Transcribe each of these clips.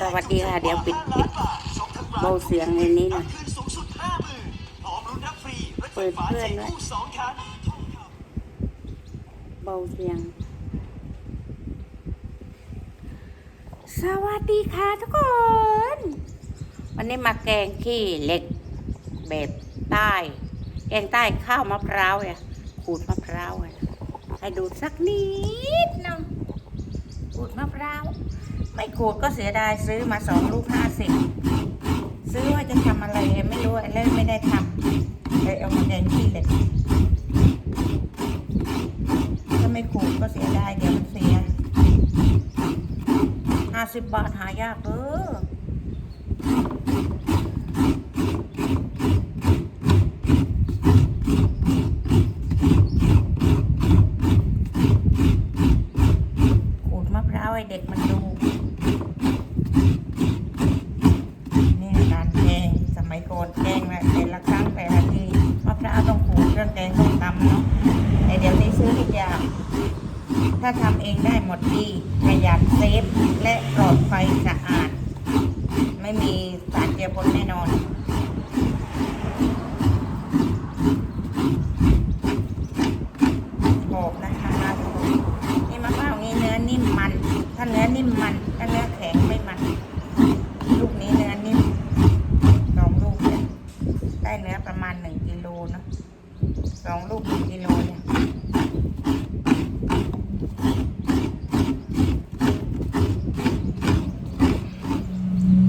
สวัสดีค่ะ เดี๋ยวปิดปิดเบาเสียงในนี้น่อยคืนสูงสุด50,000พร้อมลุ้นรับฟรีรถไฟเปิดเพื่อนด้วยเบาเสียง สวัสดีค่ะทุกคน วันนี้มาแกงขี้เหล็กแบบใต้ แกงใต้ข้าวมะพร้าวเนี่ยขูดมะพร้าวให้ดูสักนิดนึงขูดมะพร้าว ไม่ขูดก็เสียดายซื้อมาสองลูกห้าสิบซื้อว่าจะทำอะไรไม่รู้แล้วไม่ได้ทำเลยเอามาแดงที่เหล็กถ้าไม่ขูดก็เสียดายเดี๋ยวมันเสียห้าสิบบาทหายากเออ เนาะแต่เดี๋ยวนี้ซื้อทุกอย่าง ถ้าทำเองได้หมดดีประหยัดเซฟและปลอดภัยสะอาด ไม่มีสารเจือปนแน่นอนกรอบนะคะนี่มะพร้าวนี้เนื้อนิ่มมัน ถ้าเนื้อนิ่มมันถ้าเนื้อแข็งไม่มัน ลูกนี้เนื้อนิ่มสองลูกเนี่ยได้เนื้อประมาณหนึ่งกิโลเนอะสองลูกหนึ่งกิโลเนี่ย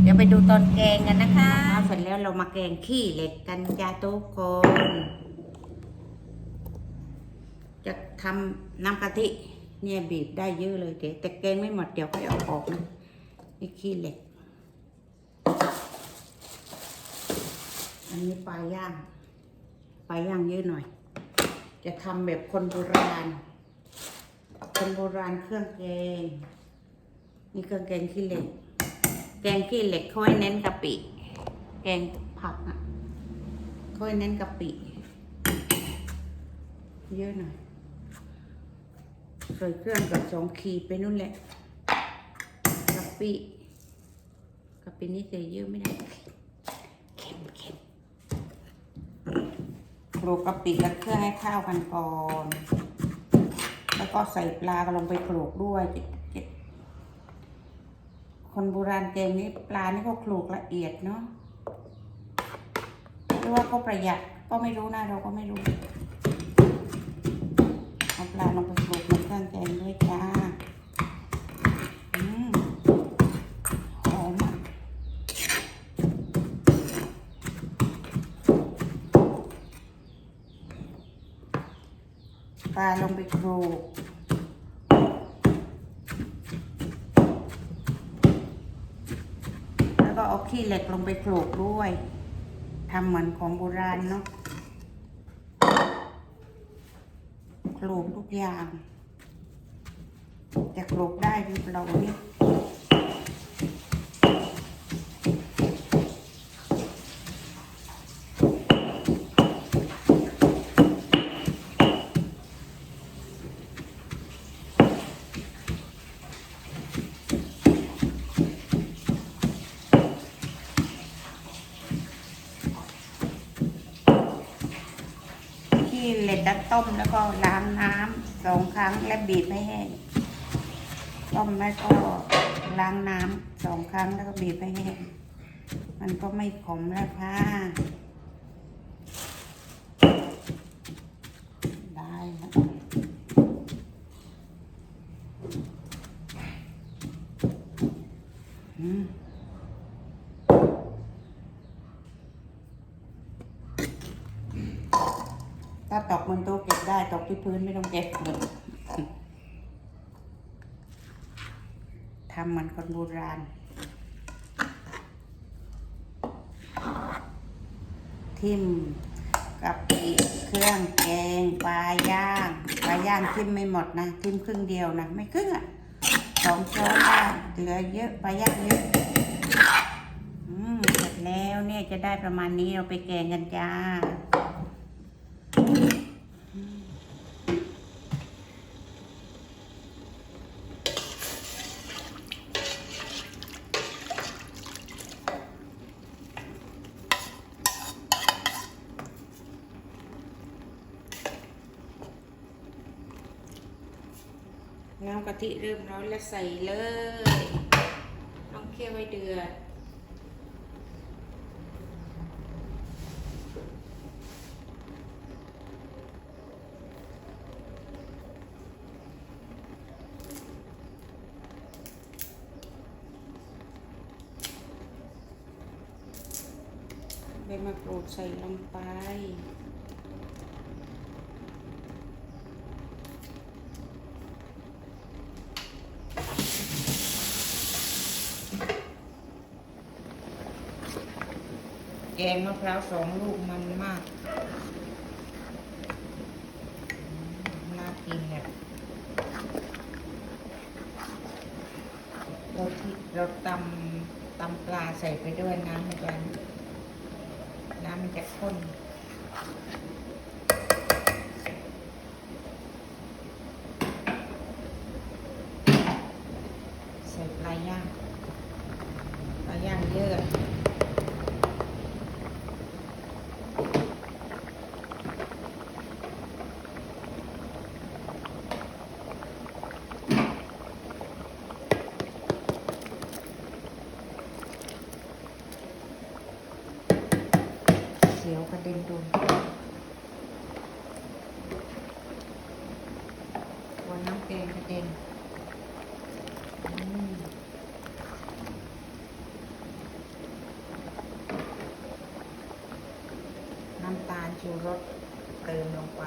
เไปดูตอนแกงกันนะคะเสร็จแล้วเรามาแกงขี้เหล็กกันจ้าทุกคน จะทำน้ำกะทิเนี่ยบีบได้เยอะเลยเดี๋แต่แกงไม่หมดเดี๋ยวค่อยเอาออกนะนี่ขี้เหล็ก อันนี้ปลาย่างปลาย่างเยอะหน่อย จะทำแบบคนโบราณ คนโบราณเครื่องแกงนี่เครื่องแกงขี้เหล็ก แกงขี้เหล็กเขาให้เน้นกะปิ แกงผักอะเขาให้เน้นกะปิ เยอะหน่อยใส่เครื่องกับสองขีดไปนู่นแหละกะปิกะปินี่ใส่เยอะไม่ได้เค็มเค็มโขลกกะปิกับเครื่องให้เข้ากันก่อน แล้วก็ใส่ปลาลงไปโขลกด้วย คนโบราณแกงนี้ปลานี่เขาโขลกละเอียดเนาะหรือว่าเขาประหยัดก็ไม่รู้นะเราก็ไม่รู้เอาปลาลงไปโขลกในเครื่องแกงด้วยจ้าอืมหอมอะปลาลงไปโขลก แล้วก็เอา ขี้เหล็กลงไปโขลกด้วยทำเหมือนของโบราณเนาะโขลกทุกอย่างจะโขลกได้หรือเปล่าเนี่ย ก็ต้มแล้วก็ล้างน้ำสองครั้งและบีบให้แห้งต้มแล้วก็ล้างน้ำสองครั้งแล้วก็บีบให้แห้งมันก็ไม่ขมแล้วค่ะได้แล้ว ถ้าตกบนโต๊ะเก็บได้ตกที่พื้นไม่ต้องเก็บหมดทำเหมันคนโบราณ ทิมกับอีเครื่องแกงปลาย่างปลาย่างทิมไม่หมดนะ ทิมครึ่งเดียวนะ ไม่ครึ่งอะสองช้อนได้เหลือเยอะปลาย่างเยอะอืมเสร็จแล้วเนี่ยจะได้ประมาณนี้เราไปแกงกันจ้า น้ำกะทิเริ่มร้อนแล้วใส่เลย ต้องเคี่ยวให้เดือด มะกรูดใส่ลงไป แกงมะพร้าวสองลูกมันมาก น่ากินเนี่ยเราที่เราตำตำปลาใส่ไปด้วยน้ำมันจะน้ มันจะข้นใส่ปลาย่างปลาย่างเยอะ เสียวกระเด็นโดนหัวน้ำแกงกระเด็นน้ำตาลชูรสเติมลงไป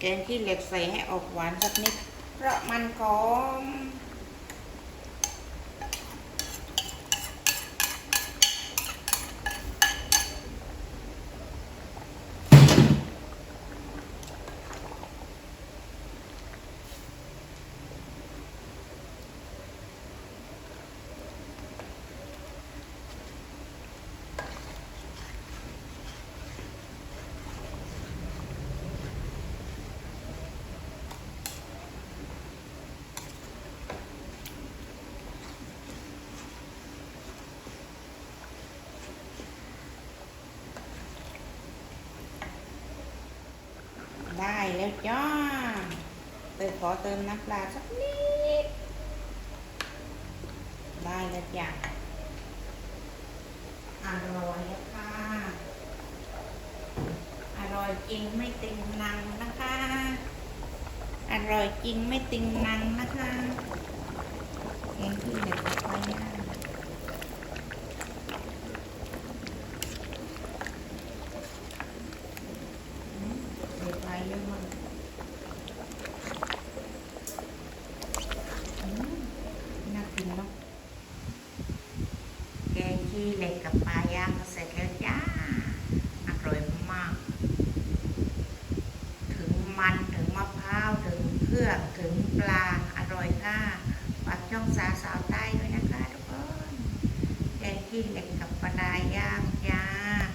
แกงขี้เหล็กใส่ให้ออกหวานสักนิด เพราะมันกอม ได้แล้วจ้าเติมขอเติมน้ำปลาสักนิด ได้แล้วจ้ะอร่อยแล้วค่ะ อร่อยจริงไม่ติงนังนะคะ อร่อยจริงไม่ติงนังนะคะเองที่เด็กไปย่างอืมเด็กไปเยอะมากอืมน่ากินเนาะ แกี้เหล็กกับปลาย่างก็เสร็จแล้วจ้าอร่อยมาก ถึงมันถึงมะพร้าวถึงเครื่องถึงปลาอร่อยค่ะฝากช่องสาสาวใต้ด้วยนะคะทุกคนแกงขี้เหล็กกับปลาย่างจ้า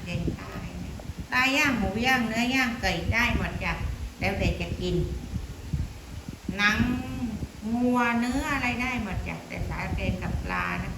แกงใต้นะปลาย่างหมูย่างเนื้อย่างไก่ได้หมดจ้ะแล้วแต่จะกินหนังงัวเนื้ออะไรได้หมดจ้ะแต่สาเกงกับปลานะ